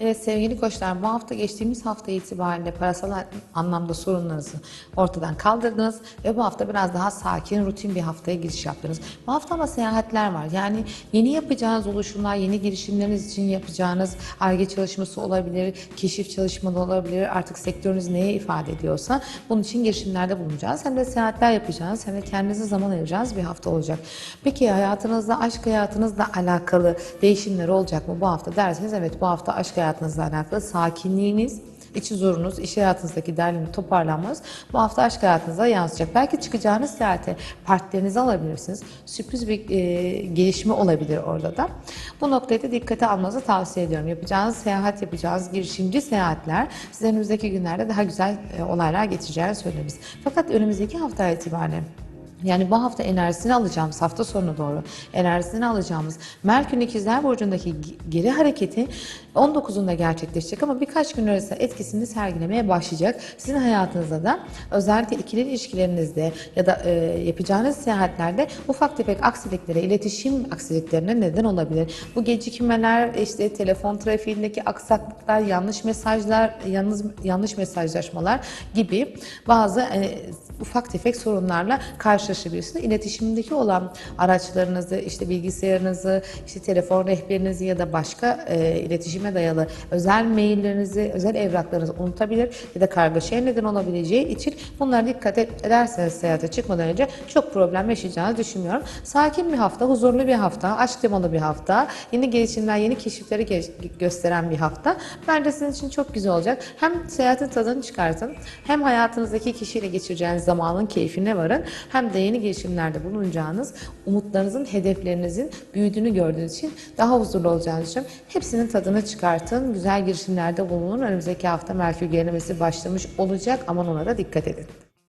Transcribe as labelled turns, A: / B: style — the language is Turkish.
A: Evet sevgili koçlar bu hafta geçtiğimiz hafta itibariyle parasal anlamda sorunlarınızı ortadan kaldırdınız ve bu hafta biraz daha sakin, rutin bir haftaya giriş yaptınız. Bu hafta ama seyahatler var. Yani yeni yapacağınız oluşumlar, yeni girişimleriniz için yapacağınız arge çalışması olabilir, keşif çalışmaları olabilir. Artık sektörünüz neye ifade ediyorsa bunun için girişimlerde bulunacağız. Hem de seyahatler yapacağınız hem de kendinize zaman ayıracağınız bir hafta olacak. Peki hayatınızda, aşk hayatınızla alakalı değişimler olacak mı bu hafta derseniz evet bu hafta aşk hayatınızla alakalı sakinliğiniz, iç huzurunuz, iş hayatınızdaki derleme toparlanmanız bu hafta aşk hayatınıza yansıyacak. Belki çıkacağınız seyahate partnerinizi alabilirsiniz. Sürpriz bir e, gelişme olabilir orada da. Bu noktayı da dikkate almanızı tavsiye ediyorum. Yapacağınız seyahat, yapacağınız girişimci seyahatler size önümüzdeki günlerde daha güzel e, olaylar getireceğini söyleriz. Fakat önümüzdeki hafta itibariyle yani bu hafta enerjisini alacağımız, hafta sonuna doğru enerjisini alacağımız Merkür İkizler Burcu'ndaki geri hareketi 19'unda gerçekleşecek ama birkaç gün arasında etkisini sergilemeye başlayacak. Sizin hayatınızda da özellikle ikili ilişkilerinizde ya da e, yapacağınız seyahatlerde ufak tefek aksiliklere, iletişim aksiliklerine neden olabilir. Bu gecikmeler, işte telefon trafiğindeki aksaklıklar, yanlış mesajlar, yalnız yanlış mesajlaşmalar gibi bazı e, ufak tefek sorunlarla karşılaşabilirsiniz. İletişimdeki olan araçlarınızı, işte bilgisayarınızı, işte telefon rehberinizi ya da başka e, iletişime dayalı özel maillerinizi, özel evraklarınızı unutabilir ya da kargaşaya neden olabileceği için bunlara dikkat ederseniz seyahate çıkmadan önce çok problem yaşayacağınızı düşünmüyorum. Sakin bir hafta, huzurlu bir hafta, aşk temalı bir hafta, yeni gelişimler, yeni keşifleri ge- gösteren bir hafta. Bence sizin için çok güzel olacak. Hem seyahatin tadını çıkartın, hem hayatınızdaki kişiyle geçireceğiniz zamanın keyfine varın, hem de yeni girişimlerde bulunacağınız, umutlarınızın, hedeflerinizin büyüdüğünü gördüğünüz için daha huzurlu olacağınız için hepsinin tadını çıkartın. Güzel girişimlerde bulunun. Önümüzdeki hafta Merkür gerilemesi başlamış olacak. Aman ona da dikkat edin.